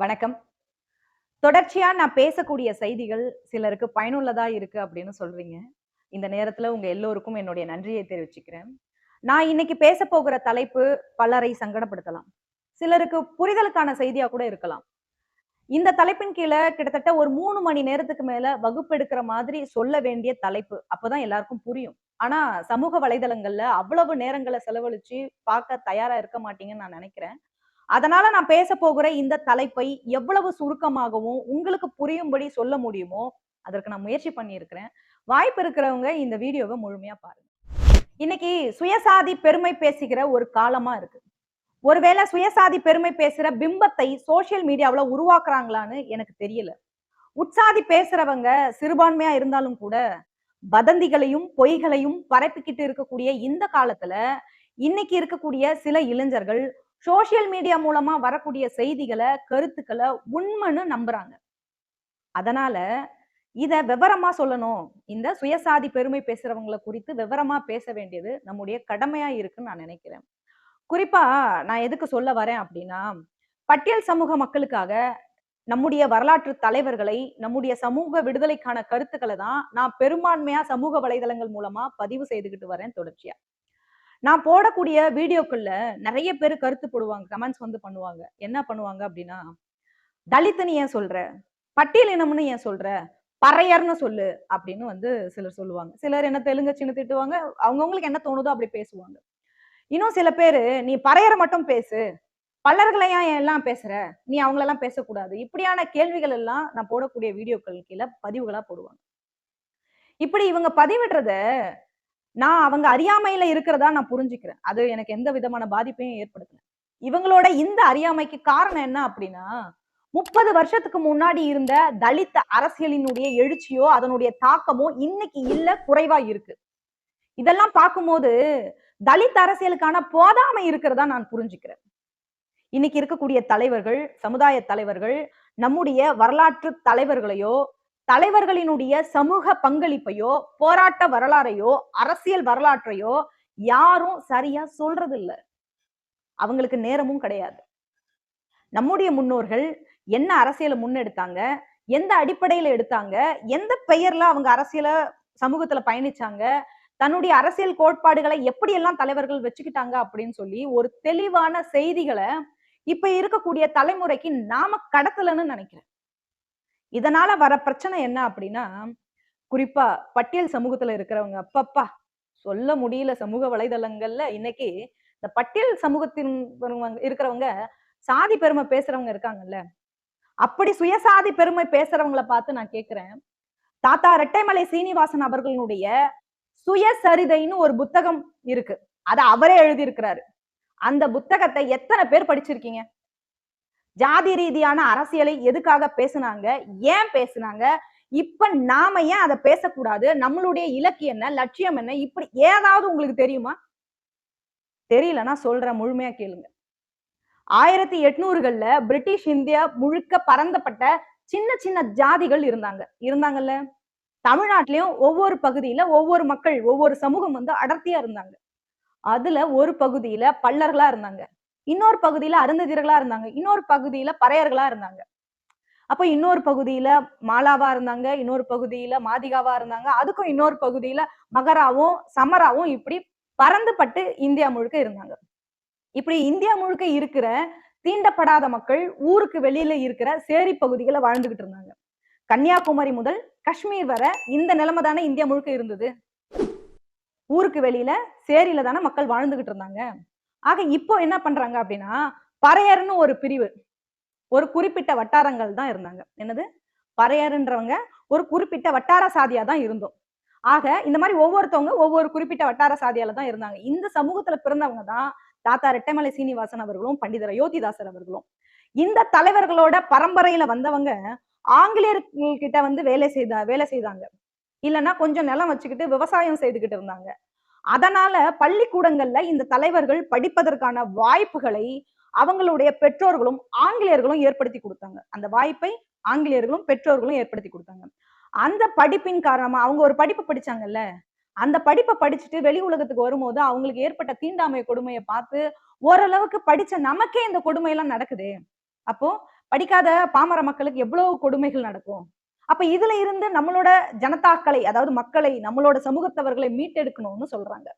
வணக்கம். தொடர்ச்சியா நான் பேசக்கூடிய செய்திகள் சிலருக்கு பயனுள்ளதா இருக்கு அப்படின்னு சொல்றீங்க. இந்த நேரத்துல உங்க எல்லோருக்கும் என்னுடைய நன்றியை தெரிவிச்சுக்கிறேன். நான் இன்னைக்கு பேச போகிற தலைப்பு பலரை சங்கடப்படுத்தலாம். சிலருக்கு புரிதலுக்கான செய்தியா கூட இருக்கலாம். இந்த தலைப்பின் கீழ கிட்டத்தட்ட ஒரு மூணு மணி நேரத்துக்கு மேல வகுப்பெடுக்கிற மாதிரி சொல்ல வேண்டிய தலைப்பு. அப்பதான் எல்லாருக்கும் புரியும். ஆனா சமூக வலைதளங்கள்ல அவ்வளவு நேரங்களை செலவழிச்சு பார்க்க தயாரா இருக்க மாட்டீங்கன்னு நான் நினைக்கிறேன் அதனால நான் பேச போகிற இந்த தலைப்பை எவ்வளவு சுருக்கமாகவும், உங்களுக்கு புரியும்படி சொல்ல முடியுமோ, அதற்கு நான் முயற்சி பண்ணியிருக்கிறேன். வாய்ப்பு இருக்கிறவங்க இந்த வீடியோவை முழுமையா பாருங்க. இன்னைக்கு சுயசாதி பெருமை பேசுகிற ஒரு காலமா இருக்கு. ஒருவேளை சுயசாதி பெருமை பேசுற பிம்பத்தை சோசியல் மீடியாவுல உருவாக்குறாங்களான்னு எனக்கு தெரியல. உட்சாதி பேசுறவங்க சிறுபான்மையா இருந்தாலும் கூட, வதந்திகளையும், பொய்களையும் பரப்பிக்கிட்டு இருக்கக்கூடிய இந்த காலத்துல, இன்னைக்கு இருக்கக்கூடிய சில இளைஞர்கள் சோசியல் மீடியா மூலமா வரக்கூடிய செய்திகளை கருத்துக்களை உண்மைன்னு நம்புறாங்க. அதனால இத விவரமா சொல்லணும். இந்த சுயசாதி பெருமை பேசுறவங்கள குறித்து விவரமா பேச வேண்டியது நம்முடைய கடமையா இருக்குன்னு நான் நினைக்கிறேன் குறிப்பா நான் எதுக்கு சொல்ல வரேன் அப்படின்னா, பட்டியல் சமூக மக்களுக்காக நம்முடைய வரலாற்று தலைவர்களை, நம்முடைய சமூக விடுதலைக்கான கருத்துக்களை தான் நான் பெரும்பான்மையா சமூக வலைதளங்கள் மூலமா பதிவு செய்துகிட்டு வரேன் தொடர்ச்சியா. நான் போடக்கூடிய வீடியோக்கள்ல நிறைய பேர் கருத்து போடுவாங்க. கமெண்ட்ஸ் வந்து பண்ணுவாங்க. என்ன பண்ணுவாங்க அப்படின்னா, "தலித்துன்னு ஏன் சொல்ற? பட்டியல் இனம்னு ஏன் சொல்ற? பறையர்னு சொல்லு" அப்படின்னு வந்து சிலர் சொல்லுவாங்க. சிலர் என்ன தெலுங்கச்சின்னு திட்டுவாங்க. அவங்கவங்களுக்கு என்ன தோணுதோ அப்படி பேசுவாங்க. இன்னும் சில பேரு, "நீ பறையர மட்டும் பேசு. பல்லர்களையா எல்லாம் பேசுற? நீ அவங்களெல்லாம் பேசக்கூடாது." இப்படியான கேள்விகள் எல்லாம் நான் போடக்கூடிய வீடியோக்கள் கீழ பதிவுகளா போடுவாங்க. இப்படி இவங்க பதிவிடுறத, நான் அவங்க அறியாமையில இருக்கிறதா நான் புரிஞ்சுக்கிறேன். அது எனக்கு எந்த விதமான பாதிப்பையும் ஏற்படுத்தல. இவங்களோட இந்த அறியாமைக்கு காரணம் என்ன அப்படின்னா, 30 வருஷத்துக்கு முன்னாடி இருந்த தலித் அரசியலினுடைய எழுச்சியோ, அதனுடைய தாக்கமோ இன்னைக்கு இல்ல, குறைவா இருக்கு. இதெல்லாம் பார்க்கும்போது, தலித் அரசியலுக்கான போதாமை இருக்கிறதா நான் புரிஞ்சுக்கிறேன். இன்னைக்கு இருக்கக்கூடிய தலைவர்கள், சமுதாய தலைவர்கள், நம்முடைய வரலாற்று தலைவர்களையோ, தலைவர்களினுடைய சமூக பங்களிப்பையோ, போராட்ட வரலாறையோ, அரசியல் வரலாற்றையோ யாரும் சரியா சொல்றதில்ல. அவங்களுக்கு நேரமும் கிடையாது. நம்முடைய முன்னோர்கள் என்ன அரசியல முன்னெடுத்தாங்க? எந்த அடிப்படையில எடுத்தாங்க? எந்த பெயர்ல அவங்க அரசியல சமூகத்துல பயணிச்சாங்க? தன்னுடைய அரசியல் கோட்பாடுகள எப்படியெல்லாம் தலைவர்கள் வச்சுக்கிட்டாங்க அப்படின்னு சொல்லி, ஒரு தெளிவான செய்திகளை இப்ப இருக்கக்கூடிய தலைமுறைக்கு நாம கடத்தலன்னு நினைக்கிறேன் இதனால வர பிரச்சனை என்ன அப்படின்னா, குறிப்பா பட்டியல் சமூகத்துல இருக்கிறவங்க, அப்பப்பா! சொல்ல முடியல சமூக வலைதளங்கள்ல இன்னைக்கு இந்த பட்டியல் சமூகத்தின் இருக்கிறவங்க, சாதி பெருமை பேசுறவங்க இருக்காங்கல்ல, அப்படி சுயசாதி பெருமை பேசுறவங்கள பார்த்து நான் கேட்கிறேன். தாத்தா ரெட்டைமலை சீனிவாசன் அவர்களுடைய சுயசரிதைன்னு ஒரு புத்தகம் இருக்கு. அத அவரே எழுதியிருக்கிறாரு. அந்த புத்தகத்தை எத்தனை பேர் படிச்சிருக்கீங்க? ஜாதி ரீதியான அரசியலை எதுக்காக பேசுனாங்க? ஏன் பேசுனாங்க? இப்ப நாம ஏன் அத பேசக்கூடாது? நம்மளுடைய இலக்கு என்ன? லட்சியம் என்ன? இப்படி ஏதாவது உங்களுக்கு தெரியுமா? தெரியலன்னா சொல்றேன் முழுமையா கேளுங்க. 1800கள்ல பிரிட்டிஷ் இந்தியா முழுக்க பரந்தப்பட்ட சின்ன சின்ன ஜாதிகள் இருந்தாங்க. இருந்தாங்கல்ல? தமிழ்நாட்டிலயும் ஒவ்வொரு பகுதியில ஒவ்வொரு மக்கள், ஒவ்வொரு சமூகம் வந்து அடர்த்தியா இருந்தாங்க. அதுல ஒரு பகுதியில பல்லர்களா இருந்தாங்க. இன்னொரு பகுதியில அருந்ததியர்களா இருந்தாங்க. இன்னொரு பகுதியில பறையர்களா இருந்தாங்க. அப்ப இன்னொரு பகுதியில மாலாவா இருந்தாங்க. இன்னொரு பகுதியில மாதிகாவா இருந்தாங்க. அதுக்கும் இன்னொரு பகுதியில மகராவும், சமராவும் இப்படி பறந்துபட்டு இந்தியா முழுக்க இருந்தாங்க. இப்படி இந்தியா முழுக்க இருக்கிற தீண்டப்படாத மக்கள் ஊருக்கு வெளியில இருக்கிற சேரி பகுதிகளை வாழ்ந்துகிட்டு இருந்தாங்க. கன்னியாகுமரி முதல் காஷ்மீர் வர இந்த நிலைமை தானே இந்தியா முழுக்க இருந்தது. ஊருக்கு வெளியில சேரியில தானே மக்கள் வாழ்ந்துகிட்டு இருந்தாங்க. ஆக இப்போ என்ன பண்றாங்க அப்படின்னா, பறையர்னு ஒரு பிரிவு. ஒரு குறிப்பிட்ட வட்டாரங்கள் தான் இருந்தாங்க. என்னது? பறையர்ன்றவங்க ஒரு குறிப்பிட்ட வட்டார சாதியா தான் இருந்தோம். ஆக இந்த மாதிரி ஒவ்வொருத்தவங்க ஒவ்வொரு குறிப்பிட்ட வட்டார சாதியால தான் இருந்தாங்க. இந்த சமூகத்துல பிறந்தவங்க தான் தாத்தா ரெட்டைமலை சீனிவாசன் அவர்களும், பண்டிதர் அயோத்திதாசர் அவர்களும். இந்த தலைவர்களோட பரம்பரையில வந்தவங்க ஆங்கிலேயர்கள் கிட்ட வந்து வேலை செய்தா வேலை செய்தாங்க. இல்லன்னா கொஞ்சம் நிலம் வச்சுக்கிட்டு விவசாயம் செய்துகிட்டு இருந்தாங்க. அதனால பள்ளிக்கூடங்கள்ல இந்த தலைவர்கள் படிப்பதற்கான வாய்ப்புகளை அவங்களுடைய பெற்றோர்களும், ஆங்கிலேயர்களும் ஏற்படுத்தி கொடுத்தாங்க. அந்த வாய்ப்பை ஆங்கிலேயர்களும், பெற்றோர்களும் ஏற்படுத்தி கொடுத்தாங்க. அந்த படிப்பின் காரணமா அவங்க ஒரு படிப்பு படிச்சாங்கல்ல, அந்த படிப்பை படிச்சுட்டு வெளி உலகத்துக்கு வரும்போது அவங்களுக்கு ஏற்பட்ட தீண்டாமை கொடுமையை பார்த்து, ஓரளவுக்கு படிச்ச நமக்கே இந்த கொடுமை எல்லாம் நடக்குது. அப்போ படிக்காத பாமர மக்களுக்கு எவ்வளவு கொடுமைகள் நடக்கும்? அப்ப இதுல இருந்து நம்மளோட ஜனதாக்களை அதாவது மக்களை நம்மளோட சமூகத்தவர்களை மீட்டெடுக்கணும்னு சொல்றாங்க.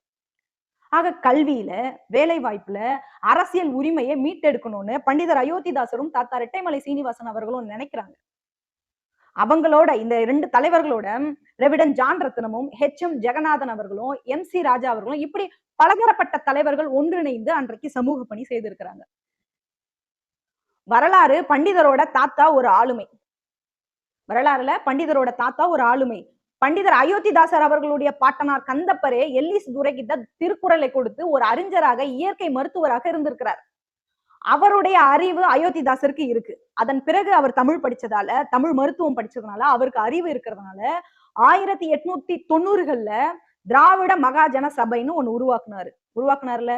ஆக கல்வியில வேலை வாய்ப்புல அரசியல் உரிமையை மீட்டெடுக்கணும்னு பண்டிதர் அயோத்திதாசரும் தாத்தா ரெட்டைமலை சீனிவாசன் அவர்களும் நினைக்கிறாங்க. அவங்களோட இந்த ரெண்டு தலைவர்களோட ரெவிடன் ஜான் ரத்னமும் ஹெச் எம் ஜெகநாதன் அவர்களும் எம் சி ராஜா அவர்களும் இப்படி பலதரப்பட்ட தலைவர்கள் ஒன்றிணைந்து அன்றைக்கு சமூக பணி செய்திருக்கிறாங்க. வரலாறு பண்டிதரோட தாத்தா ஒரு ஆளுமை. வரலாறுல பண்டிதரோட தாத்தா ஒரு ஆளுமை. பண்டிதர் அயோத்திதாசர் அவர்களுடைய பாட்டனார் கந்தப்பரே எல்லிஸ் துரைகிட்ட திருக்குறளை கொடுத்து ஒரு அறிஞராக இயற்கை மருத்துவராக இருந்திருக்கிறார். அவருடைய அறிவு அயோத்திதாசருக்கு இருக்கு. அதன் பிறகு அவர் தமிழ் படிச்சதால தமிழ் மருத்துவம் படிச்சதுனால அவருக்கு அறிவு இருக்கிறதுனால ஆயிரத்தி எட்நூத்தி தொண்ணூறுகள்ல திராவிட மகாஜன சபைன்னு ஒண்ணு உருவாக்குனாரு. உருவாக்குனார்ல?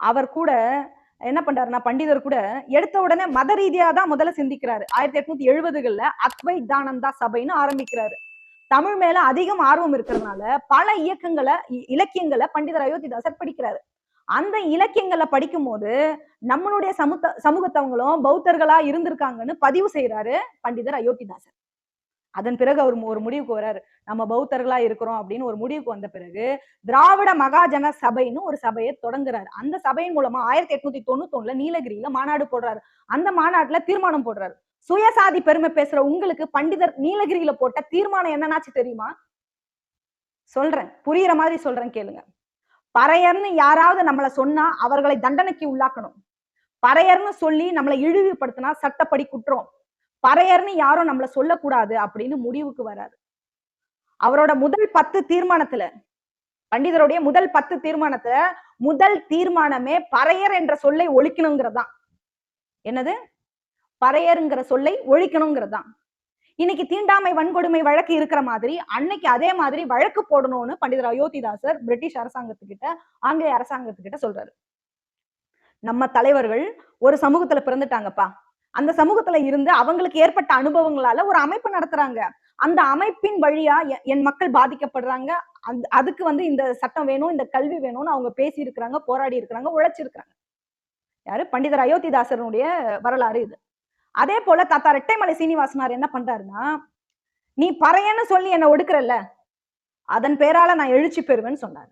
அவர் கூட என்ன பண்றாருன்னா பண்டிதர் கூட எடுத்த உடனே மத ரீதியா தான் முதல்ல சிந்திக்கிறாரு. ஆயிரத்தி எட்நூத்தி எழுபதுகள்ல அத்வைதானந்தா சபைன்னு ஆரம்பிக்கிறாரு. தமிழ் மேல அதிகம் ஆர்வம் இருக்கிறதுனால பல இயக்கங்களை இலக்கியங்களை பண்டிதர் அயோத்திதாசர் படிக்கிறாரு. அந்த இலக்கியங்களை படிக்கும் போது நம்மளுடைய சமூக சமூகத்தவங்களும் பௌத்தர்களா இருந்திருக்காங்கன்னு பதிவு செய்யறாரு பண்டிதர் அயோத்திதாசர். அதன் பிறகு அவர் ஒரு முடிவுக்கு வர்றாரு. நம்ம பௌத்தர்களா இருக்கிறோம் அப்படின்னு ஒரு முடிவுக்கு வந்த பிறகு திராவிட மகாஜன சபைன்னு ஒரு சபையை தொடங்குறாரு. அந்த சபையின் மூலமா ஆயிரத்தி எட்நூத்தி தொண்ணூத்தி ஒண்ணுல நீலகிரியில மாநாடு போடுறாரு. அந்த மாநாட்டுல தீர்மானம் போடுறாரு. சுயசாதி பெருமை பேசுற உங்களுக்கு பண்டிதர் நீலகிரியில போட்ட தீர்மானம் என்னன்னாச்சு தெரியுமா? சொல்றேன். புரியுற மாதிரி சொல்றேன் கேளுங்க. பறையர்னு யாராவது நம்மள சொன்னா அவர்களை தண்டனைக்கு உள்ளாக்கணும். பறையர்னு சொல்லி நம்மளை இழிவுபடுத்தினா சட்டப்படி குற்றம். பறையர்னு யாரும் நம்மள சொல்லக்கூடாது அப்படின்னு முடிவுக்கு வராரு. அவரோட முதல் பத்து தீர்மானத்துல பண்டிதருடைய முதல் பத்து தீர்மானத்துல முதல் தீர்மானமே பறையர் என்ற சொல்லை ஒழிக்கணுங்கிறதான் என்னது? பறையருங்கிற சொல்லை ஒழிக்கணுங்கிறதான் இன்னைக்கு தீண்டாமை வன்கொடுமை வழக்கு இருக்கிற மாதிரி அன்னைக்கு அதே மாதிரி வழக்கு போடணும்னு பண்டிதர் அயோத்திதாசர் பிரிட்டிஷ் அரசாங்கத்துக்கிட்ட ஆங்கிலேய அரசாங்கத்துக்கிட்ட சொல்றாரு. நம்ம தலைவர்கள் ஒரு சமூகத்துல பிறந்துட்டாங்கப்பா. அந்த சமூகத்துல இருந்து அவங்களுக்கு ஏற்பட்ட அனுபவங்களால ஒரு அமைப்பு நடத்துறாங்க. அந்த அமைப்பின் வழியா என் மக்கள் பாதிக்கப்படுறாங்க. அந்த அதுக்கு வந்து இந்த சட்டம் வேணும் இந்த கல்வி வேணும்னு அவங்க பேசி இருக்கிறாங்க போராடி இருக்கிறாங்க உழைச்சிருக்கிறாங்க. யாரு? பண்டிதர் அயோத்திதாசருடைய வரலாறு இது. அதே போல தாத்தா ரெட்டைமலை சீனிவாசனார் என்ன பண்றாருன்னா நீ பறையன்னு சொல்லி என்ன ஒடுக்குறல்ல அதன் பேரால நான் எழுச்சி பெறுவேன்னு சொன்னார்.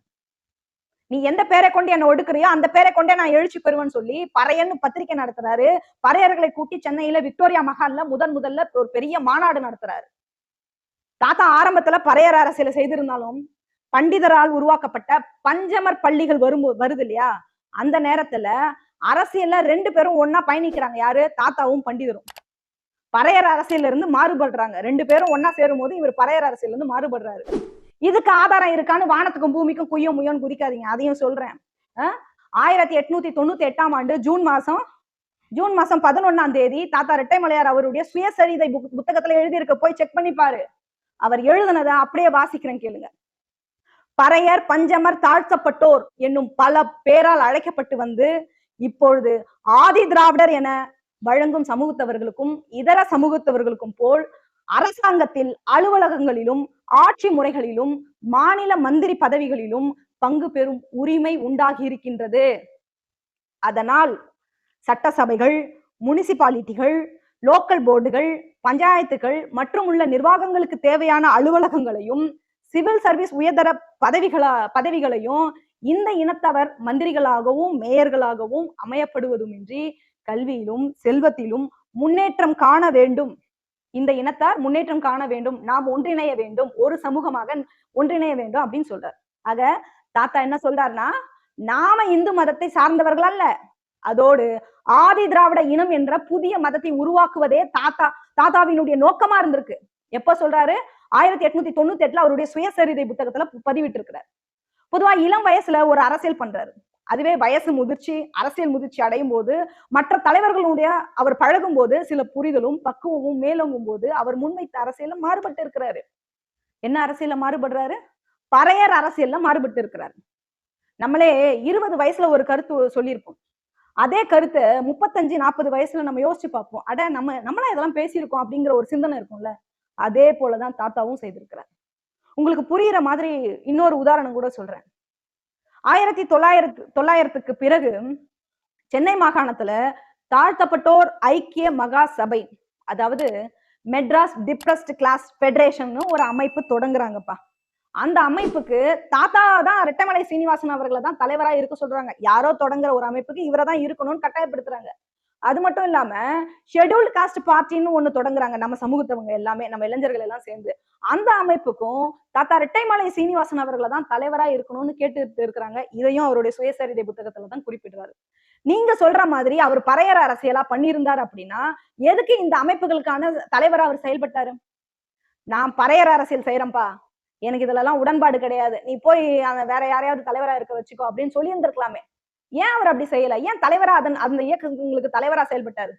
நீ எந்த பேரை கொண்டு என்ன ஒடுக்குறியோ அந்த பேரை கொண்டே நான் எழுச்சி பெறுவேன்னு சொல்லி பறையன்னு பத்திரிக்கை நடத்துறாரு. பறையர்களை கூட்டி சென்னையில விக்டோரியா மஹால்ல முதன் முதல்ல ஒரு பெரிய மாநாடு நடத்துறாரு. தாத்தா ஆரம்பத்துல பறையர் அரசியல செய்திருந்தாலும் பண்டிதரால் உருவாக்கப்பட்ட பஞ்சமர் பள்ளிகள் வரும் வருது இல்லையா? அந்த நேரத்துல அரசியல்ல ரெண்டு பேரும் ஒன்னா பயணிக்கிறாங்க. யாரு? தாத்தாவும் பண்டிதரும். பறையர் அரசியல இருந்து மாறுபடுறாங்க. ரெண்டு பேரும் ஒன்னா சேரும் போது இவர் பறையர் அரசியல இருந்து மாறுபடுறாரு. இதுக்கு ஆதாரம் இருக்கான்னு வானத்துக்கும் பூமிக்கும் குய்யோ முய்யோன்னு குதிக்காதீங்க. அதையும் சொல்றேன். ஆயிரத்தி எட்நூத்தி தொண்ணூத்தி எட்டாம் ஆண்டு ஜூன் மாசம் ஜூன் மாசம் பதினொன்னாம் தேதி தாத்தா ரெட்டைமலையார் அவருடைய சுயசரிதை புக்- புத்தகத்துல எழுதியிருக்க. போய் செக் பண்ணி பாரு. அவர் எழுதுனதை அப்படியே வாசிக்கிறேன் கேளுங்க. பறையர் பஞ்சமர் தாழ்த்தப்பட்டோர் என்னும் பல பேரால் அழைக்கப்பட்டு வந்து இப்பொழுது ஆதி திராவிடர் என வழங்கும் சமூகத்தவர்களுக்கும் இதர சமூகத்தவர்களுக்கும் போல் அரசாங்கத்தில் அலுவலகங்களிலும் ஆட்சி முறைகளிலும் மாநில மந்திரி பதவிகளிலும் பங்கு பெறும் உரிமை உண்டாகி இருக்கின்றது அதனால் சட்டசபைகள் முனிசிபாலிட்டிகள் லோக்கல் போர்டுகள் பஞ்சாயத்துகள் மற்றும் உள்ள நிர்வாகங்களுக்கு தேவையான அலுவலகங்களையும் சிவில் சர்வீஸ் உயர்தர பதவிகளா பதவிகளையும் இந்த இனத்தவர் மந்திரிகளாகவும் மேயர்களாகவும் அமையப்படுவதுமின்றி கல்வியிலும் செல்வத்திலும் முன்னேற்றம் காண வேண்டும். இந்த இனத்தார் முன்னேற்றம் காண வேண்டும் நாம் ஒன்றிணைய வேண்டும் ஒரு சமூகமாக ஒன்றிணைய வேண்டும் அப்படின்னு சொல்றார். ஆக தாத்தா என்ன சொல்றாருன்னா நாம இந்து மதத்தை சார்ந்தவர்கள் அல்ல. அதோடு ஆதி திராவிட இனம் என்ற புதிய மதத்தை உருவாக்குவதே தாத்தா தாத்தாவினுடைய நோக்கமா இருந்திருக்கு. எப்ப சொல்றாரு? ஆயிரத்தி எட்நூத்தி தொண்ணூத்தி எட்டுல அவருடைய சுயசரிதை புத்தகத்துல பதிவிட்டு இருக்கிறார் பொதுவா இளம் வயசுல ஒரு அரசியல் பண்றாரு. அதுவே வயசு முதிர்ச்சி அரசியல் முதிர்ச்சி அடையும் போது மற்ற தலைவர்களுடைய அவர் பழகும் போது சில புரிதலும் பக்குவமும் மேலோங்கும் போது அவர் முன்வைத்த அரசியல்ல மாறுபட்டு இருக்கிறாரு. என்ன அரசியல்ல மாறுபடுறாரு? பறையர் அரசியல்ல மாறுபட்டு இருக்கிறாரு. நம்மளே இருபது வயசுல ஒரு கருத்து சொல்லியிருப்போம். அதே கருத்தை முப்பத்தஞ்சு நாற்பது வயசுல நம்ம யோசிச்சு பார்ப்போம். அட நம்ம நம்மளா இதெல்லாம் பேசியிருக்கோம் அப்படிங்கிற ஒரு சிந்தனை இருக்கும்ல? அதே போலதான் தாத்தாவும் செய்திருக்கிறார். உங்களுக்கு புரியுற மாதிரி இன்னொரு உதாரணம் கூட சொல்றேன். ஆயிரத்தி தொள்ளாயிரத்து தொள்ளாயிரத்துக்கு பிறகு சென்னை மாகாணத்துல தாழ்த்தப்பட்டோர் ஐக்கிய மகா சபை அதாவது மெட்ராஸ் டிப்ரஸ்ட் கிளாஸ் ஃபெடரேஷன் ஒரு அமைப்பு தொடங்குறாங்கப்பா. அந்த அமைப்புக்கு தாத்தா தான் ரெட்டமலை சீனிவாசன் அவர்களை தான் தலைவரா இருக்க சொல்றாங்க. யாரோ தொடங்குற ஒரு அமைப்புக்கு இவரை தான் இருக்கணும்னு கட்டாயப்படுத்துறாங்க. அது மட்டும் இல்லாம ஷெட்யூல்ட் காஸ்ட் பார்ட்டின்னு ஒண்ணு தொடங்குறாங்க. நம்ம சமூகத்தவங்க எல்லாமே நம்ம இளைஞர்கள் எல்லாம் சேர்ந்து. அந்த அமைப்புக்கும் தாத்தா ரெட்டைமலை சீனிவாசன் அவர்களை தான் தலைவரா இருக்கணும்னு கேட்டு இருக்கிறாங்க. இதையும் அவருடைய சுயசரிதை புத்தகத்துல தான் குறிப்பிடுறாரு. நீங்க சொல்ற மாதிரி அவர் பறையற அரசியலா பண்ணியிருந்தார் அப்படின்னா எதுக்கு இந்த அமைப்புகளுக்கான தலைவரா அவர் செயல்பட்டாரு? நான் பறையற அரசியல் செய்யறேன்ப்பா எனக்கு இதுல எல்லாம் உடன்பாடு கிடையாது. நீ போய் வேற யாரையாவது தலைவரா இருக்க வச்சுக்கோ அப்படின்னு சொல்லி இருந்திருக்கலாமே ஏன் அவர் அப்படி செய்யல? ஏன் தலைவரா அதன் அந்த இயக்கங்களுக்கு தலைவரா செயல்பட்டாரு?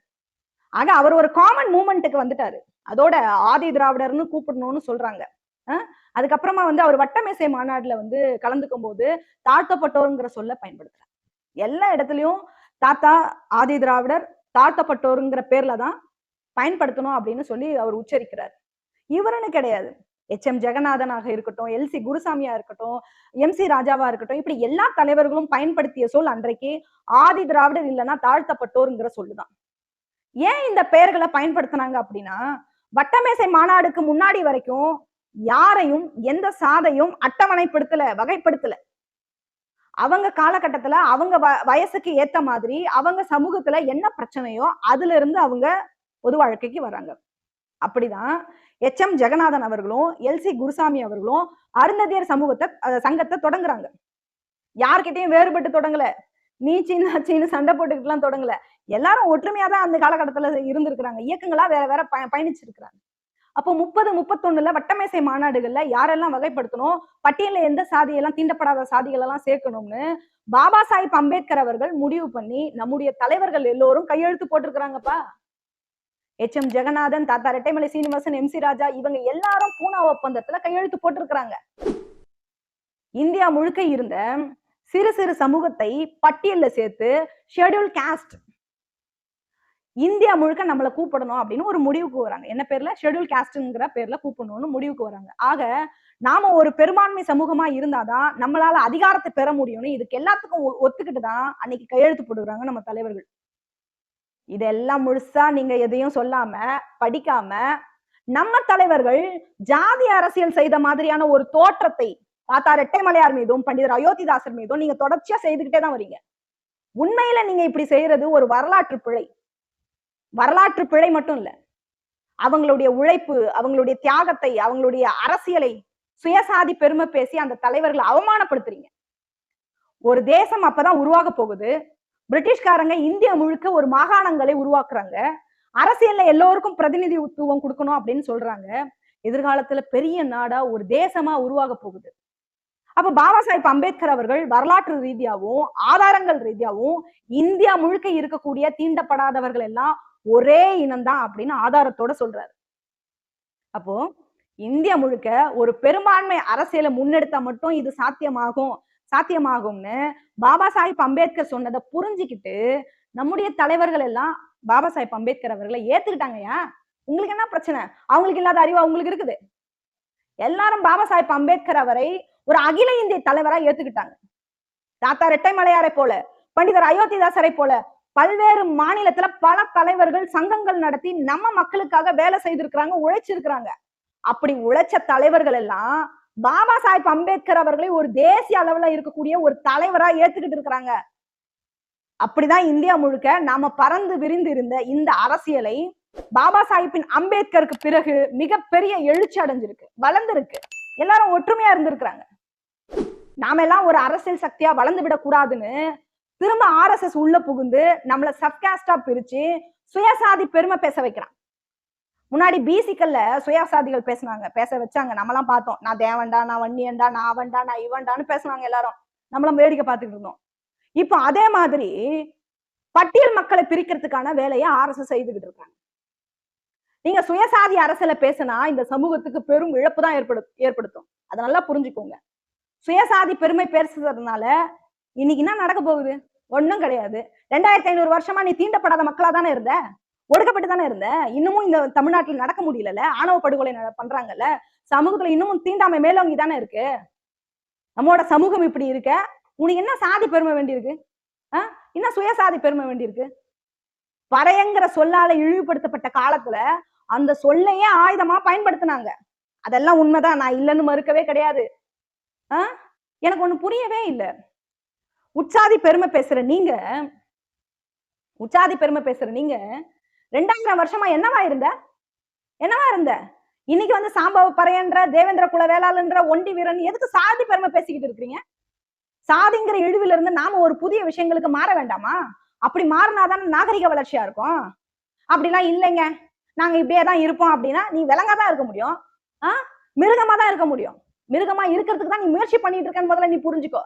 ஆக அவர் ஒரு காமன் மூமெண்ட்டுக்கு வந்துட்டாரு. அதோட ஆதி திராவிடர்னு கூப்பிடணும்னு சொல்றாங்க. அஹ் அதுக்கப்புறமா வந்து அவர் வட்டமேசை மாநாடுல வந்து கலந்துக்கும் போது தாழ்த்தப்பட்டோருங்கிற சொல்ல பயன்படுத்துறாரு. எல்லா இடத்துலயும் தாத்தா ஆதி திராவிடர் தாழ்த்தப்பட்டோருங்கிற பேர்ல தான் பயன்படுத்தணும் அப்படின்னு சொல்லி அவர் உச்சரிக்கிறார். இவருன்னு கிடையாது. எச் எம் ஜெகநாதனாக இருக்கட்டும் எல் சி குருசாமியா இருக்கட்டும் எம் சி ராஜாவா இருக்கட்டும் இப்படி எல்லா தலைவர்களும் பயன்படுத்திய சொல் அன்றைக்கு ஆதி திராவிடர் இல்லைன்னா தாழ்த்தப்பட்டோருங்கிற சொல்லுதான். ஏன் இந்த பெயர்களை பயன்படுத்தினாங்க அப்படின்னா வட்டமேசை மாநாடுக்கு முன்னாடி வரைக்கும் யாரையும் எந்த சாதையும் அட்டவணைப்படுத்தல வகைப்படுத்தல. அவங்க காலகட்டத்துல அவங்க வ- வயசுக்கு ஏத்த மாதிரி அவங்க சமூகத்துல என்ன பிரச்சனையோ அதுல இருந்து அவங்க பொது வாழ்க்கைக்கு வராங்க. அப்படிதான் எச் எம் ஜெகநாதன் அவர்களும் எல் சி குருசாமி அவர்களும் அருந்ததியர் சமூகத்தை சங்கத்தை தொடங்குறாங்க. யார்கிட்டையும் வேறுபட்டு தொடங்கல. நீ சீனா சீனு சண்டை போட்டுக்கிட்டுலாம் தொடங்கல. எல்லாரும் ஒற்றுமையா தான் அந்த காலகட்டத்துல இருந்திருக்கிறாங்க. இயக்கங்களா வேற வேற பய பயணிச்சிருக்கிறாங்க. அப்போ முப்பது முப்பத்தொன்னுல வட்டமேசை மாநாடுகள்ல யாரெல்லாம் வகைப்படுத்தணும்? பட்டியல எந்த சாதியெல்லாம் தீண்டப்படாத சாதிகள் எல்லாம் சேர்க்கணும்னு பாபா சாஹிப் அம்பேத்கர் அவர்கள் முடிவு பண்ணி நம்முடைய தலைவர்கள் எல்லோரும் கையெழுத்து போட்டிருக்கிறாங்கப்பா. எச் எம் ஜெகநாதன் தாத்தா ரெட்டைமலை சீனிவாசன் எம் சி ராஜா இவங்க எல்லாரும் பூனா ஒப்பந்தத்துல கையெழுத்து போட்டிருக்கிறாங்க. இந்தியா முழுக்க இருந்த சிறு சிறு சமூகத்தை பட்டியல்ல சேர்த்து ஷெட்யூல் காஸ்ட் இந்தியா முழுக்க நம்மளை கூப்பிடணும் அப்படின்னு ஒரு முடிவுக்கு வராங்க. என்ன பேர்ல? ஷெட்யூல் காஸ்ட்ங்கிற பேர்ல கூப்பிடணும்னு முடிவுக்கு வராங்க. ஆக நாம ஒரு பெரும்பான்மை சமூகமா இருந்தாதான் நம்மளால அதிகாரத்தை பெற முடியும்னு இதுக்கு எல்லாத்துக்கும் ஒ- ஒத்துக்கிட்டு தான் அன்னைக்கு கையெழுத்து போடுறாங்க நம்ம தலைவர்கள். இதெல்லாம் முழுசா நீங்க எதையும் சொல்லாம படிக்காம நம்ம தலைவர்கள் ஜாதி அரசியல் செய்த மாதிரியான ஒரு தோற்றத்தை தாத்தா ரெட்டைமலையார் மீதும் பண்டிதர் அயோத்திதாசர் மீதும் நீங்க தொடர்ச்சியா செய்துகிட்டே தான் வரீங்க. உண்மையில நீங்க இப்படி செய்யறது ஒரு வரலாற்று பிழை. வரலாற்று பிழை மட்டும் இல்ல. அவங்களுடைய உழைப்பு அவங்களுடைய தியாகத்தை அவங்களுடைய அரசியலை சுயசாதி பெருமை பேசி அந்த தலைவர்களை அவமானப்படுத்துறீங்க. ஒரு தேசம் அப்பதான் உருவாக போகுது. பிரிட்டிஷ்காரங்க இந்தியா முழுக்க ஒரு மாகாணங்களை உருவாக்குறாங்க. அரசியல்ல எல்லோருக்கும் பிரதிநிதித்துவம் கொடுக்கணும் அப்படின்னு சொல்றாங்க. எதிர்காலத்துல பெரிய நாடா ஒரு தேசமா உருவாக போகுது. அப்ப பாபா சாஹிப் அம்பேத்கர் அவர்கள் வரலாற்று ரீதியாவும் ஆதாரங்கள் ரீதியாவும் இந்தியா முழுக்க இருக்கக்கூடிய தீண்டப்படாதவர்கள் எல்லாம் ஒரே இனம்தான் அப்படின்னு ஆதாரத்தோட சொல்றாரு. அப்போ இந்தியா முழுக்க ஒரு பெரும்பான்மை அரசியலை முன்னெடுத்தா மட்டும் இது சாத்தியமாகும். சாத்தியமாகும்னு பாபா சாஹிப் அம்பேத்கர் சொன்னதை புரிஞ்சுக்கிட்டு நம்முடைய தலைவர்கள் எல்லாம் பாபா சாஹிப் அம்பேத்கர் அவர்களை ஏத்துக்கிட்டாங்கயா உங்களுக்கு என்ன பிரச்சனை? அவங்களுக்கு இல்லாத அறிவு அவங்களுக்கு இருக்குது? எல்லாரும் பாபா சாஹிப் அம்பேத்கர் அவரை ஒரு அகில இந்திய தலைவரா ஏத்துக்கிட்டாங்க. தாத்தா ரெட்டை மலையாரை போல பண்டிதர் அயோத்திதாசரை போல பல்வேறு மாநிலத்துல பல தலைவர்கள் சங்கங்கள் நடத்தி நம்ம மக்களுக்காக வேலை செய்திருக்கிறாங்க உழைச்சிருக்கிறாங்க. அப்படி உழைச்ச தலைவர்கள் எல்லாம் பாபா சாஹிப் அம்பேத்கர் அவர்களை ஒரு தேசிய அளவுல இருக்கக்கூடிய ஒரு தலைவரா ஏத்துக்கிட்டு இருக்கிறாங்க. அப்படிதான் இந்தியா முழுக்க நாம பறந்து விரிந்து இருந்த இந்த அரசியலை பாபா சாஹிப்பின் அம்பேத்கருக்கு பிறகு மிகப்பெரிய எழுச்சி அடைஞ்சிருக்கு வளர்ந்துருக்கு. எல்லாரும் ஒற்றுமையா இருந்திருக்கிறாங்க. நாம எல்லாம் ஒரு அரசியல் சக்தியா வளர்ந்து விடக்கூடாதுன்னு திரும்ப ஆர்எஸ்எஸ் உள்ள புகுந்து நம்மள சப்காஸ்டா பிரிச்சு சுயசாதி பெருமை பேச வைக்கிறான். முன்னாடி பிசிக்கல்ல சுயசாதிகள் பேசுனாங்க. பேச வச்சாங்க. நம்மலாம் பார்த்தோம். நான் தேவன்டா நான் வன்னியன்டா நான் அவன்டா நான் இவன்டான்னு பேசுனாங்க எல்லாரும். நம்மளும் வேடிக்கை பார்த்துட்டு இருந்தோம். இப்போ அதே மாதிரி பட்டியல் மக்களை பிரிக்கிறதுக்கான வேலையை ஆர்எஸ்எஸ் செய்துகிட்டு இருக்காங்க. நீங்க சுயசாதி அரசியல பேசினா இந்த சமூகத்துக்கு பெரும் இழப்பு தான் ஏற்படு ஏற்படுத்தும். அதை நல்லா புரிஞ்சுக்கோங்க. சுயசாதி பெருமை பேசுறதுனால இன்னைக்கு என்ன நடக்க போகுது? ஒண்ணும் கிடையாது. ரெண்டாயிரத்தி ஐநூறு வருஷமா நீ தீண்டப்படாத மக்களா தானே இருந்த? ஒடுக்கப்பட்டு தானே இருந்தேன் இன்னமும் இந்த தமிழ்நாட்டுல நடக்க முடியல ஆணவ படுகொலை பண்றாங்கல்ல? சமூகத்துல இன்னமும் தீண்டாமை மேலோங்கி தானே இருக்கு? நம்மளோட சமூகம் இப்படி இருக்க? உனக்கு என்ன சாதி பெருமை வேண்டியிருக்கு? ஆஹ் என்ன சுயசாதி பெருமை வேண்டியிருக்கு? பறையங்கிற சொல்லால இழிவுபடுத்தப்பட்ட காலத்துல அந்த சொல்லையே ஆயுதமா பயன்படுத்தினாங்க. அதெல்லாம் உண்மைதான். நான் இல்லைன்னு மறுக்கவே கிடையாது. ஆஹ் எனக்கு ஒண்ணு புரியவே இல்லை. உற்சாதி பெருமை பேசுற நீங்க உற்சாதி பெருமை பேசுற நீங்க ரெண்டாயிரம் வருஷமா என்னவா இருந்த? என்னவா இருந்த? இன்னைக்கு வந்து சாம்பவ பறையன்ற தேவேந்திர குல வேளாளன்ற ஒண்டி வீரன் எதுக்கு சாதி பெருமை பேசிக்கிட்டு இருக்கிறீங்க? சாதிங்கிற இழிவுல இருந்து நாம ஒரு புதிய விஷயங்களுக்கு மாற வேண்டாமா? அப்படி மாறினாதானே நாகரிக வளர்ச்சியா இருக்கும். அப்படிலாம் இல்லைங்க. நாங்க இப்படியே தான் இருப்போம் அப்படின்னா நீ விலங்கா தான் இருக்க முடியும். ஆஹ் மிருகமா தான் இருக்க முடியும். மிருகமா இருக்கிறதுக்கு தான் நீ முயற்சி பண்ணிட்டு இருக்கன்னு முதல்ல நீ புரிஞ்சுக்கோ.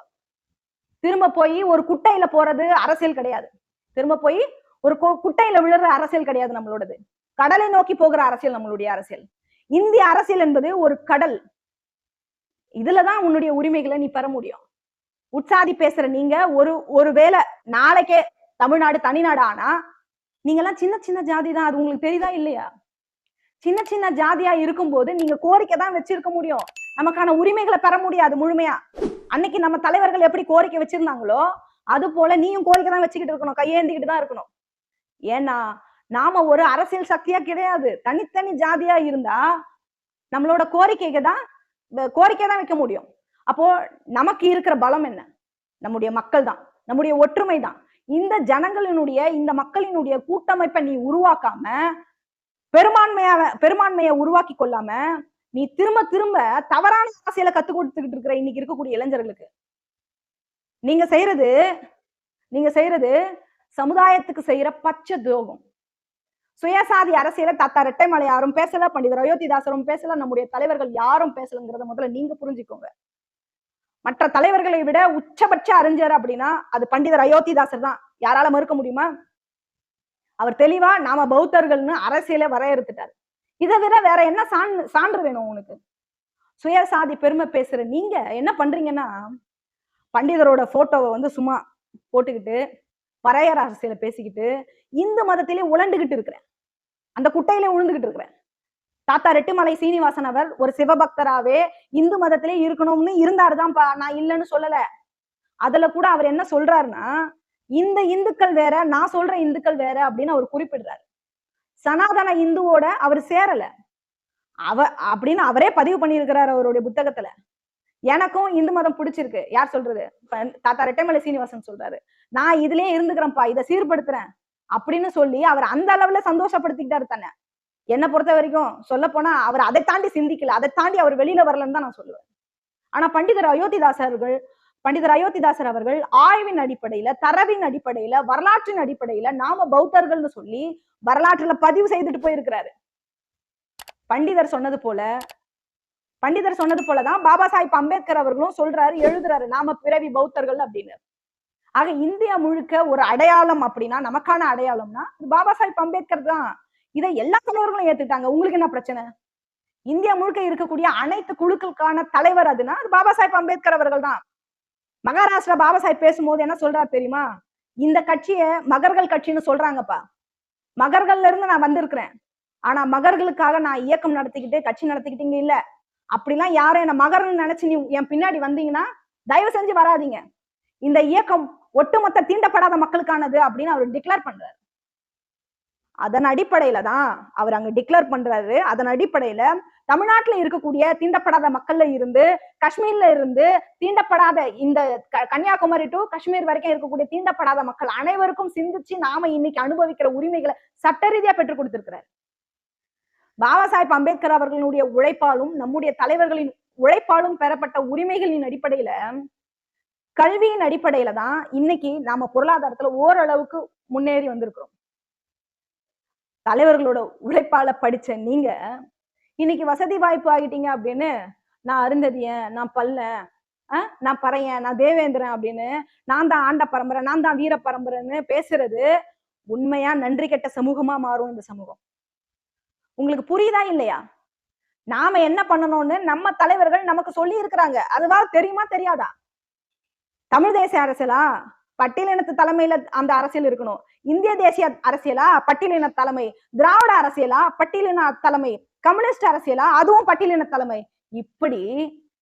திரும்ப போய் ஒரு குட்டையில போறது அரசியல் கிடையாது. திரும்ப போய் ஒரு கு- குட்டையில விழுற அரசியல் கிடையாது நம்மளோடது. கடலை நோக்கி போகிற அரசியல் நம்மளுடைய அரசியல். இந்திய அரசியல் என்பது ஒரு கடல். இதுலதான் உன்னுடைய உரிமைகளை நீ பெற முடியும். உற்சாதி பேசுற நீங்க ஒரு ஒரு வேளை நாளைக்கே தமிழ்நாடு தனிநாடு ஆனா நீங்க எல்லாம் சின்ன சின்ன ஜாதி தான். அது உங்களுக்கு தெரியுதா இல்லையா? சின்ன சின்ன ஜாதியா இருக்கும்போது நீங்க கோரிக்கை தான் வச்சிருக்க முடியும். நமக்கான உரிமைகளை பெற முடியாது முழுமையா. அன்னைக்கு நம்ம தலைவர்கள் எப்படி கோரிக்கை வச்சிருந்தாங்களோ அது போல நீயும் கோரிக்கை தான் வச்சுக்கிட்டு இருக்கணும். கையேந்திக்கிட்டு தான் இருக்கணும். ஏன்னா நாம ஒரு அரசியல் சக்தியா கிடையாது. தனித்தனி ஜாதியா இருந்தா நம்மளோட கோரிக்கைக்கு தான் கோரிக்கை தான் வைக்க முடியும். அப்போ நமக்கு இருக்கிற பலம் என்ன? நம்முடைய மக்கள் தான். நம்முடைய ஒற்றுமை தான். இந்த ஜனங்களினுடைய இந்த மக்களினுடைய கூட்டமைப்பை நீ உருவாக்காம பெரும்பான்மையா பெரும்பான்மையை உருவாக்கி கொள்ளாம நீ திரும்ப திரும்ப தவறான ஆசையில கத்து கொடுத்துக்கிட்டு இருக்கிற இன்னைக்கு இருக்கக்கூடிய இளைஞர்களுக்கு நீங்க செய்யறது நீங்க செய்யறது சமுதாயத்துக்கு செய்யற பச்சை துரோகம். சுயசாதி அரசியலை தாத்தா ரெட்டைமலை யாரும் பேசல பண்டிதர் அயோத்திதாசரும் பேசல நம்முடைய தலைவர்கள் யாரும் பேசலங்கிறத முதல்ல நீங்க புரிஞ்சுக்கோங்க. மற்ற தலைவர்களை விட உச்சபட்ச அறிஞர் அப்படின்னா அது பண்டிதர் அயோத்திதாசர் தான். யாரால மறுக்க முடியுமா? அவர் தெளிவா நாம பௌத்தர்கள்னு அரசியலை வரையறுத்துட்டாரு. இதை விட வேற என்ன சான்று சான்று வேணும் உனக்கு சுயசாதி பெருமை பேசுற நீங்க என்ன பண்றீங்கன்னா பண்டிதரோட போட்டோவை வந்து சும்மா போட்டுக்கிட்டு பறையர் அரசியல பேசிக்கிட்டு இந்து மதத்திலே உழண்டுகிட்டு இருக்கிறேன். அந்த குட்டையிலே உழுந்துகிட்டு இருக்கிறேன். தாத்தா ரெட்டிமலை சீனிவாசன் அவர் ஒரு சிவபக்தராவே இந்து மதத்திலே இருக்கணும்னு இருந்தாருதான்ப்பா. நான் இல்லைன்னு சொல்லல. அதுல கூட அவர் என்ன சொல்றாருன்னா இந்த இந்துக்கள் வேற நான் சொல்ற இந்துக்கள் வேற அப்படின்னு அவர் குறிப்பிடுறாரு. சனாதன இந்துவோட அவர் சேரல. அவ அப்படின்னு அவரே பதிவு பண்ணியிருக்கிறார் அவருடைய புத்தகத்துல. எனக்கும் இந்து மதம் பிடிச்சிருக்கு. யார் சொல்றது? தாத்தா ரெட்டைமலை சீனிவாசன் சொல்றாரு. நான் இதுலயே இருந்துக்கிறேன்ப்பா இதை சீர்படுத்துறேன் அப்படின்னு சொல்லி அவர் அந்த அளவுல சந்தோஷப்படுத்திக்கிட்டாரு தானே என்னை பொறுத்த வரைக்கும் சொல்ல போனா அவர் அதை தாண்டி சிந்திக்கல. அதை தாண்டி அவர் வெளியில வரலன்னு தான் நான் சொல்லுவேன். ஆனா பண்டிதர் அயோத்திதாசர்கள் பண்டிதர் அயோத்திதாசர் அவர்கள் ஆய்வின் அடிப்படையில தரவின் அடிப்படையில வரலாற்றின் அடிப்படையில நாம பௌத்தர்கள்னு சொல்லி வரலாற்றுல பதிவு செய்துட்டு போயிருக்கிறாரு. பண்டிதர் சொன்னது போல பண்டிதர் சொன்னது போலதான் பாபா சாஹிப் அம்பேத்கர் அவர்களும் சொல்றாரு எழுதுறாரு நாம பிறவி பௌத்தர்கள் அப்படின்னு. ஆக இந்தியா முழுக்க ஒரு அடையாளம் அப்படின்னா நமக்கான அடையாளம்னா பாபா சாஹிப் அம்பேத்கர் தான். இதை எல்லா தலைவர்களும் ஏத்துட்டாங்க உங்களுக்கு என்ன பிரச்சனை? இந்தியா முழுக்க இருக்கக்கூடிய அனைத்து குழுக்களுக்கான தலைவர் அதுனா அது பாபா சாஹிப் அம்பேத்கர் அவர்கள் தான். மகாராஷ்டிரா பாபா சாஹிப் பேசும்போது என்ன சொல்றாரு தெரியுமா? இந்த கட்சிய மகர்கள் கட்சின்னு சொல்றாங்கப்பா. மகர்கள்ல இருந்து நான் வந்திருக்கிறேன். ஆனா மகர்களுக்காக நான் இயக்கம் நடத்திக்கிட்டு கட்சி நடத்திக்கிட்டீங்க இல்ல. அப்படிலாம் யாரும் என்ன மகர்னு நினைச்சு நீ என் பின்னாடி வந்தீங்கன்னா தயவு செஞ்சு வராதீங்க. இந்த இயக்கம் ஒட்டுமொத்த தீண்டப்படாத மக்களுக்கானது அப்படின்னு அவர் டிக்ளேர் பண்றாரு. அதன் அடிப்படையில தான் அவர் அங்க டிக்ளேர் பண்றாரு. அதன் அடிப்படையில தமிழ்நாட்டுல இருக்கக்கூடிய தீண்டப்படாத மக்கள்ல இருந்து காஷ்மீர்ல இருந்து தீண்டப்படாத இந்த க- கன்னியாகுமரி டு காஷ்மீர் வரைக்கும் இருக்கக்கூடிய தீண்டப்படாத மக்கள் அனைவருக்கும் சிந்திச்சு நாம இன்னைக்கு அனுபவிக்கிற உரிமைகளை சட்ட ரீதியா பெற்றுக் கொடுத்திருக்கிறார். பாபா சாஹிப் அம்பேத்கர் அவர்களுடைய உழைப்பாலும் நம்முடைய தலைவர்களின் உழைப்பாலும் பெறப்பட்ட உரிமைகளின் அடிப்படையில கல்வியின் அடிப்படையில தான் இன்னைக்கு நாம பொருளாதாரத்துல ஓரளவுக்கு முன்னேறி வந்திருக்கிறோம். தலைவர்களோட உழைப்பால படிச்ச நீங்க இன்னைக்கு வசதி வாய்ப்பு ஆகிட்டீங்க அப்படின்னு நான் அருந்ததியன் நான் பல்லன் நான் பறையன் நான் தேவேந்திரன் அப்படின்னு நான் தான் ஆண்ட பரம்பரை நான் தான் வீர பரம்பரைன்னு பேசுறது உண்மையா நன்றி கெட்ட சமூகமா மாறும் இந்த சமூகம். உங்களுக்கு புரியுதா இல்லையா? நாம என்ன பண்ணணும்னு நம்ம தலைவர்கள் நமக்கு சொல்லி இருக்கிறாங்க அதுவா தெரியுமா தெரியாதா? தமிழ் தேசிய அரசியலா? பட்டியலினத்து தலைமையில அந்த அரசியல் இருக்கணும். இந்திய தேசிய அரசியலா? பட்டியலின தலைமை. திராவிட அரசியலா? பட்டியலின தலைமை. கம்யூனிஸ்ட் அரசியலா? அதுவும் பட்டியலின தலைமை. இப்படி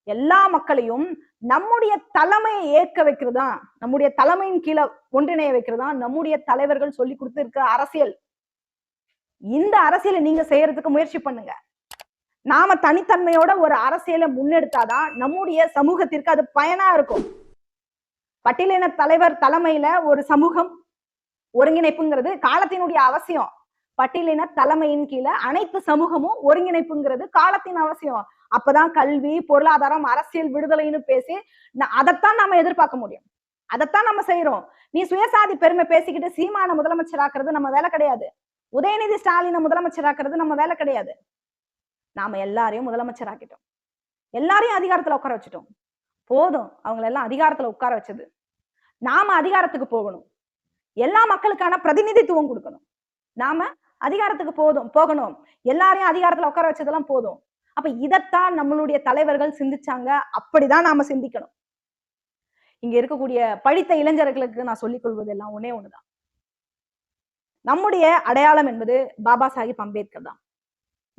எல்லா மக்களையும் நம்முடைய தலைமையை ஏற்க வைக்கிறது தான் நம்முடைய தலைமையின் கீழே ஒன்றிணைய வைக்கிறது தான் நம்முடைய தலைவர்கள் சொல்லி கொடுத்து இருக்கிற அரசியல். இந்த அரசியலை நீங்க செய்யறதுக்கு முயற்சி பண்ணுங்க. நாம தனித்தன்மையோட ஒரு அரசியலை முன்னெடுத்தாதான் நம்முடைய சமூகத்திற்கு அது பயனா இருக்கும். பட்டியலின தலைவர் தலைமையில ஒரு சமூகம் ஒருங்கிணைப்புங்கிறது காலத்தினுடைய அவசியம். பட்டியலின தலைமையின் கீழே அனைத்து சமூகமும் ஒருங்கிணைப்புங்கிறது காலத்தின் அவசியம். அப்பதான் கல்வி பொருளாதாரம் அரசியல் விடுதலைன்னு பேசி அதைத்தான் நாம எதிர்பார்க்க முடியும். அதைத்தான் நம்ம செய்யறோம் நீ சுயசாதி பெருமை பேசிக்கிட்டு சீமான முதலமைச்சராக்குறது நம்ம வேலை கிடையாது. உதயநிதி ஸ்டாலினை முதலமைச்சராக்குறது நம்ம வேலை கிடையாது. நாம எல்லாரையும் முதலமைச்சராக்கிட்டோம். எல்லாரையும் அதிகாரத்துல உட்கார வச்சுட்டோம். போதும் அவங்கள எல்லாம் அதிகாரத்துல உட்கார வச்சது. நாம அதிகாரத்துக்கு போகணும். எல்லா மக்களுக்கான பிரதிநிதித்துவம் கொடுக்கணும். நாம அதிகாரத்துக்கு போதும் போகணும். எல்லாரையும் அதிகாரத்துல உட்கார வச்சதெல்லாம் போதும். அப்ப இதத்தான் நம்மளுடைய தலைவர்கள் சிந்திச்சாங்க. அப்படிதான் நாம சிந்திக்கணும். இங்க இருக்கக்கூடிய படித்த இளைஞர்களுக்கு நான் சொல்லிக் கொள்வது எல்லாம் ஒன்னே ஒண்ணுதான். நம்முடைய அடையாளம் என்பது பாபா சாஹிப் அம்பேத்கர் தான்.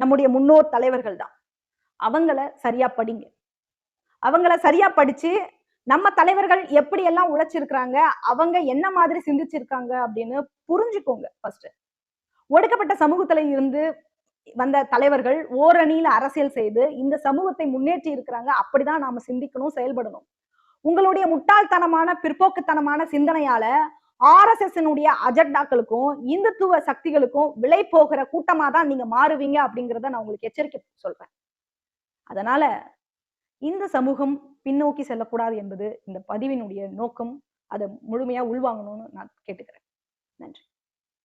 நம்முடைய முன்னோர் தலைவர்கள் தான். அவங்கள சரியா படிங்க. அவங்கள சரியா படிச்சு நம்ம தலைவர்கள் எப்படி எல்லாம் உழைச்சிருக்கிறாங்க அவங்க என்ன மாதிரி சிந்திச்சிருக்காங்க அப்படின்னு புரிஞ்சுக்கோங்க ஃபர்ஸ்ட் ஒடுக்கப்பட்ட சமூகத்துல இருந்து வந்த தலைவர்கள் ஓரணியில அரசியல் செய்து இந்த சமூகத்தை முன்னேற்றி இருக்கிறாங்க அப்படிதான் நாம சிந்திக்கணும் செயல்படணும். உங்களுடைய முட்டாள்தனமான பிற்போக்குத்தனமான சிந்தனையால ஆர்எஸ்எஸ் அஜெண்டாக்களுக்கும் இந்துத்துவ சக்திகளுக்கும் விலை போகிற கூட்டமா தான் நீங்க மாறுவீங்க அப்படிங்கறத நான் உங்களுக்கு எச்சரிக்கை சொல்றேன். அதனால இந்த சமூகம் பின்னோக்கி செல்லக்கூடாது என்பது இந்த பதிவினுடைய நோக்கம். அதை முழுமையா உள்வாங்கணும்னு நான் கேட்டுக்கிறேன். நன்றி.